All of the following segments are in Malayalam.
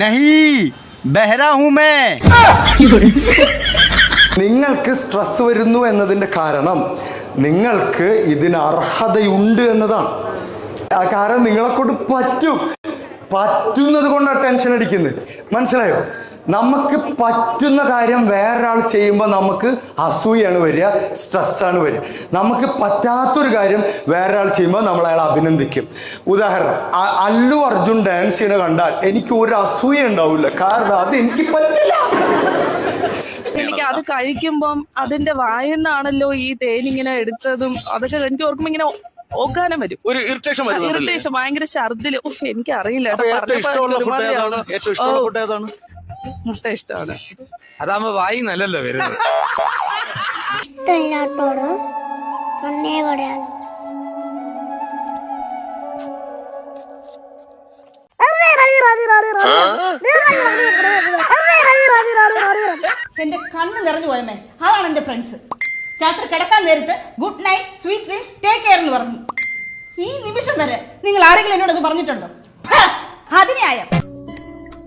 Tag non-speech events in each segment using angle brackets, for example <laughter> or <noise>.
നഹി ബഹ്റ ഹൂ മേ നിങ്ങൾക്ക് സ്ട്രെസ് വരുന്നു എന്നതിന്റെ കാരണം നിങ്ങൾക്ക് ഇതിന് അർഹതയുണ്ട് എന്നതാണ്. ആ കാരണം നിങ്ങളെ കൊണ്ട് പറ്റും. പറ്റുന്നത് കൊണ്ടാണ് ടെൻഷൻ അടിക്കുന്നത്. മനസ്സിലായോ? നമുക്ക് പറ്റുന്ന കാര്യം വേറൊരാൾ ചെയ്യുമ്പോൾ നമുക്ക് അസൂയാണ് വരിക സ്ട്രെസ്സാണ് വരിക. നമുക്ക് പറ്റാത്തൊരു കാര്യം വേറൊരാൾ ചെയ്യുമ്പോൾ നമ്മൾ അയാളെ അഭിനന്ദിക്കും. ഉദാഹരണം അല്ലു അർജുൻ ഡാൻസ് ചെയ്യണ കണ്ടാൽ എനിക്ക് ഒരു അസൂയ ഉണ്ടാവില്ല. കാരണം അത് എനിക്ക് പറ്റില്ല. എനിക്ക് അത് കഴിക്കുമ്പം അതിന്റെ വായന്നാണല്ലോ ഈ തേനിങ്ങനെ എടുത്തതും അതൊക്കെ എനിക്ക് ഓർക്കുമ്പോ ഇങ്ങനെ ഓക്കാനം വരും. ഒരു ഇറിറ്റേഷൻ ഭയങ്കര ഛർദിൽ. ഉഫ് എനിക്ക് അറിയില്ല മുട്ട ഇഷ്ടമാണ് അതാകുമ്പോ വായി നല്ലല്ലോ വരുന്നത്. ഇഷ്ടമില്ലാത്തോട് നന്നേ പറയാം. എന്റെ കണ്ണ് നിറഞ്ഞു പോയമേ അതാണ് എന്റെ ഫ്രണ്ട്സ് രാത്രി കിടക്കാൻ നേരത്ത് good night sweet dreams take care എന്ന് പറഞ്ഞു. ഈ നിമിഷം വരെ നിങ്ങൾ ആരെങ്കിലും എന്നോട് അത് പറഞ്ഞിട്ടുണ്ടോ? അതിനെ അതിന്യായം.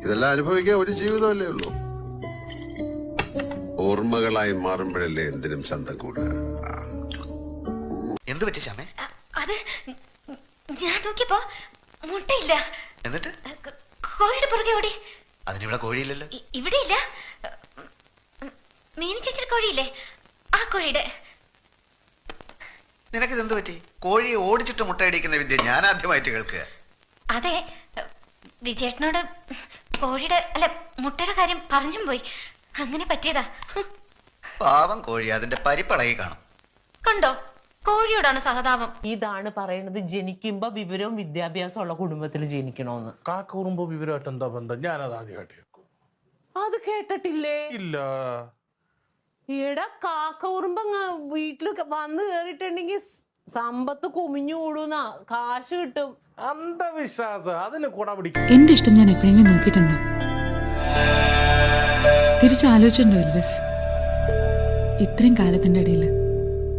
ഇതെല്ലാം അനുഭവിക്കാൻ ഒരു ജീവിതമല്ലേ ഉള്ളൂ. ഓർമ്മകളായി മാറുമ്പോഴല്ലേ എന്തിനും ചന്തം കൂടുക. എന്ത് പറ്റി ശ്യാമേ? അത് ഞാൻ നോക്കിയപ്പോ മുട്ടയില്ല. എന്നിട്ട്? കോഴിയുടെ പുറകെ ഓടി. അതിനിവിടെ കോഴിയില്ലല്ലോ? ഇവിടെ ഇവിടെയില്ല. മീനി ചേച്ചിയുടെ കോഴിയില്ലേ? ആ കോഴിയുടെ. നിനക്കിത് എന്ത് പറ്റി? കോഴിയെ ഓടിച്ചിട്ട് മുട്ടയടിക്കുന്ന വിദ്യ ഞാൻ ആദ്യമായിട്ട് കേൾക്കുക. അതെ വിജയേട്ടനോട് കോഴിയുടെ അല്ല മുട്ടയുടെ കാര്യം പറഞ്ഞും പോയി. അങ്ങനെ പറ്റിയതാ. പാവം കോഴി അതിന്റെ പരിപ്പളകി കാണും. കണ്ടോ? കോഴിയോടാണ് സഹതാപം. ഇതാണ് പറയുന്നത് ജനിക്കുമ്പോ വിവരവും വിദ്യാഭ്യാസം ഉള്ള കുടുംബത്തിൽ ജനിക്കണോന്ന്. കാക്കൂറുമ്പോ വിവരമായിട്ട് എന്താ ബന്ധം? ഞാനത് ആദ്യമായിട്ട് അത് കേട്ടിട്ടില്ലേ? ഇല്ല. ഏടാ കാക്ക ഉറുമ്പ് വീട്ടിൽ വന്ന് കേറിയിട്ടുണ്ടെങ്കിൽ സമ്പത്ത് കുമിഞ്ഞു കൂടുന്ന. കാശ് കിട്ടും. അന്ധവിശ്വാസം. അതിന് കൂടെ പിടിക്കും. എന്റെ ഇഷ്ടം ഞാൻ എപ്പോഴെങ്കിലും നോക്കിയിട്ടുണ്ടോ? തിരിച്ചാലോചിച്ചിട്ടുണ്ടോ എൽവിസ്? ഇത്രയും കാലത്തിന്റെ ഇടയിൽ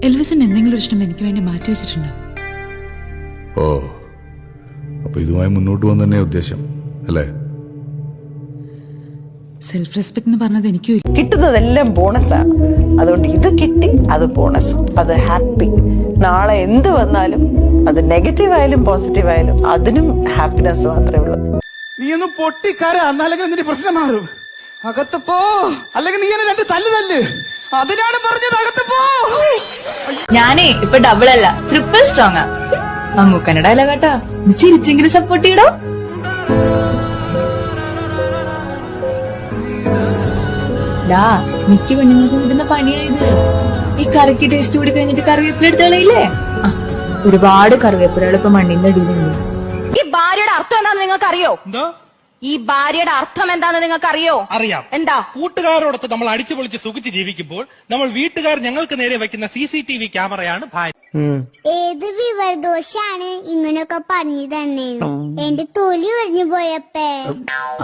എൽവിസിന് എന്തെങ്കിലും ഒരു ഇഷ്ടം എനിക്ക് വേണ്ടി മാറ്റി വെച്ചിട്ടുണ്ടോ? ഓ അപ്പൊ ഇതുമായി മുന്നോട്ട് പോകാൻ തന്നെ ഉദ്ദേശം അല്ലേ? സെൽഫ് റെസ്പെക്ട് എന്ന് പറഞ്ഞത് എനിക്ക് കിട്ടുന്നതെല്ലാം കിട്ടുന്നതെല്ലാം ബോണസാണ്. അതുകൊണ്ട് ഇത് കിട്ടി അത് ബോണസ്. അത് ഹാപ്പി. നാളെ എന്ത് വന്നാലും അത് നെഗറ്റീവ് ആയാലും പോസിറ്റീവ് ആയാലും അതിനും ഹാപ്പിനെസ് മാത്രമേ ഉള്ളൂ. നീ ഒന്ന് പൊട്ടിക്കര എന്നാലെങ്കിൽ നിന്റെ പ്രശ്നം മാറും. അകത്ത് പോ. അല്ലെങ്കിൽ നീ എന്നെ രണ്ട് തല്ല് തല്ല്. അതിനാണ് പറഞ്ഞത് അകത്ത് പോ. ഞാനേ ഇപ്പൊ ഡബിൾ അല്ല ട്രിപ്പിൾ സ്ട്രോങ് ആ. ഡയലോഗ് കേട്ടാ ചിരിച്ചെങ്കിലും സപ്പോർട്ട് ചെയ്യടോ. ഡാ മിക്ക പെണ്ണുങ്ങൾക്ക് കിട്ടുന്ന പണിയായത്. ഈ കറിക്ക് ടേസ്റ്റ് കൂടി കഴിഞ്ഞിട്ട് കറിവേപ്പില എടുത്തുകളയില്ലേ ഒരുപാട് കറിവേപ്പിലകൾ ഇപ്പൊ മണ്ണിന്റെ അടിയിലുണ്ട് ഈ ഭാര്യയുടെ അർത്ഥം എന്താണെന്ന് നിങ്ങൾക്ക് അറിയോ ഈ ഭാര്യയുടെ അർത്ഥം എന്താന്ന് നിങ്ങൾക്ക് അറിയോ. അറിയാം എന്താ? കൂട്ടുകാരോടൊത്ത് നമ്മൾ അടിച്ചു പൊളിച്ച് സുഖിച്ച് ജീവിക്കുമ്പോൾ നമ്മൾ വീട്ടുകാർ ഞങ്ങൾക്ക് നേരെ വെക്കുന്ന സി സി ടി വി ക്യാമറയാണ് ഭാര്യ. ഏത് വിവരദോഷാണ് ഇങ്ങനെയൊക്കെ പറഞ്ഞു തന്നെ? എന്റെ തൊലി പറഞ്ഞു പോയപ്പേ.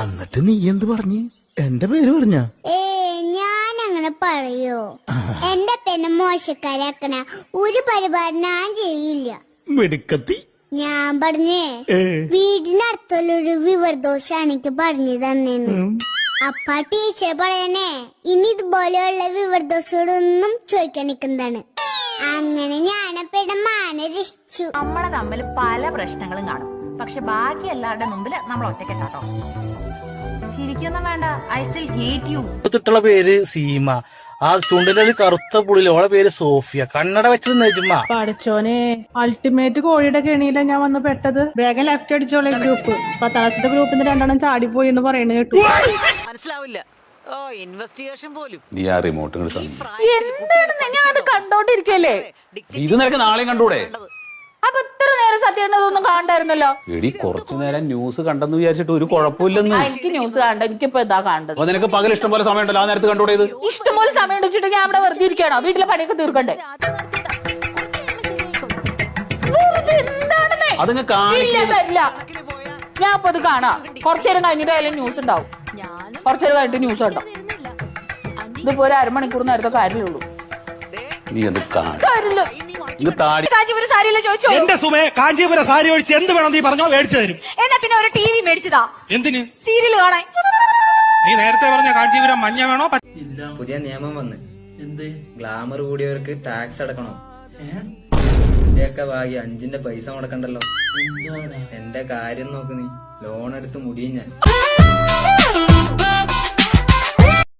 എന്നിട്ട് നീ എന്ത് പറഞ്ഞു? എന്റെ പേര് പറഞ്ഞ? ഏ ഞാൻ അങ്ങനെ പറയോ. എന്റെ പെണ്ണെ മോശക്കാരാക്കണ ഒരു പരിപാടി ഞാൻ ചെയ്യില്ല. മെടുക്കത്തി. ഞാൻ പറഞ്ഞേ വീടിനടുത്തുള്ളൊരു വിവരദോഷാണ് എനിക്ക് പറഞ്ഞു തന്നേന്ന്. അപ്പ ടീച്ചർ പറയണേ ഇനി ഇതുപോലെയുള്ള വിവരദോഷങ്ങളൊന്നും ചോദിക്കാൻ നിൽക്കുന്നതാണ്. അങ്ങനെ ഞാനപ്പയുടെ മാന രക്ഷിച്ചു. നമ്മളെ തമ്മിൽ പല പ്രശ്നങ്ങളും കാണും. പക്ഷെ ബാക്കി എല്ലാവരുടെ മുമ്പിൽ നമ്മൾ ഒറ്റക്കെട്ടാട്ടോ ചിരിക്കൊന്നും വേണ്ട. ഐ സ്റ്റിൽ ഹേറ്റ് യു ത്തിട്ടുള്ള പേര് സീമ. ആ ചുണ്ടിലൊരു കറുത്ത പുള്ളിൽ ഓളെ പേര് സോഫിയ. കണ്ണട വെച്ചത് നെജുമ. പഠിച്ചോനെ അൾട്ടിമേറ്റ് കോഴിയുടെ കെണിയില ഞാൻ വന്ന് പെട്ടത്. വേഗം ലെഫ്റ്റ് അടിച്ചോളെ ഗ്രൂപ്പ് പത്താം ഗ്രൂപ്പിന്റെ രണ്ടെണ്ണം ചാടിപ്പോയി എന്ന് പറയുന്നത് കേട്ടു. മനസ്സിലാവില്ല. ഓ ഇൻവെസ്റ്റിഗേഷൻ പോലും. നീ ആ റിമോട്ട് എന്താണ്? ഞാൻ അത് കണ്ടോണ്ടിരിക്കല്ലേ? ഇത് നിനക്ക് നാളെയും കണ്ടൂടെ? നേരം കാണണ്ടായിരുന്നല്ലോ. എടി കുറച്ചു നേരം ന്യൂസ് കണ്ടെന്ന് വിചാരിച്ചിട്ട് ഒരു കുഴപ്പമില്ലെന്ന്. എനിക്ക് ന്യൂസ് കാണണ്ട എനിക്കിപ്പോ ഇതാ അപ്പൊ നിനക്ക് പകൽ ഇഷ്ടം പോലെ സമയമുണ്ടല്ലോ ആ നേരത്ത് കണ്ടൂടെ ഇത്? ഇഷ്ടംപോലെ സമയം വെച്ചിട്ട് ഞാൻ അവിടെ വെറുതെ ഇരിക്കണോ വീട്ടിലെ പണിയൊക്കെ തീർക്കണ്ടേ? വെറുതെ എന്താണെന്നേ? അതങ്ങ് ഇല്ല, കാണിക്കുന്നത് തരില്ല. ഞാൻ അപ്പൊ ഇത് കാണാ. കുറച്ചു നേരം കഴിഞ്ഞിട്ടായാലും ന്യൂസ് ഉണ്ടാവും. കുറച്ചു നേരം കഴിഞ്ഞിട്ട് ന്യൂസ് ഉണ്ടാവും ഇതിപ്പോ ഒരു അരമണിക്കൂർ നേരത്തെ കാര്യമുള്ളൂ. നീ അത് കാണും കാര്യമില്ല. കാഞ്ചീപുരം സാരിയല്ലേ ചോദിച്ചോ? എന്റെ സുമേ കാഞ്ചീപുര സാരി ഒഴിച്ച് എന്ത് വേണം നീ പറഞ്ഞോ മേടിച്ചു തരും. എന്നാ പിന്നെ ഒരു ടി വി മേടിച്ചതാ. എന്തിന്? സീരിയൽ കാണാൻ. നീ നേരത്തെ പറഞ്ഞ കാഞ്ചീപുരം മഞ്ഞ വേണോ പുതിയ നിയമം വന്ന്. എന്ത്? ഗ്ലാമർ കൂടിയവർക്ക് ടാക്സ് അടക്കണോ. എന്റെയൊക്കെ ഭാഗ്യം അഞ്ചിന്റെ പൈസ മുടക്കണ്ടല്ലോ. എന്റെ കാര്യം നോക്ക് നീ. ലോൺ എടുത്ത് മുടിയും ഞാൻ. <laughs>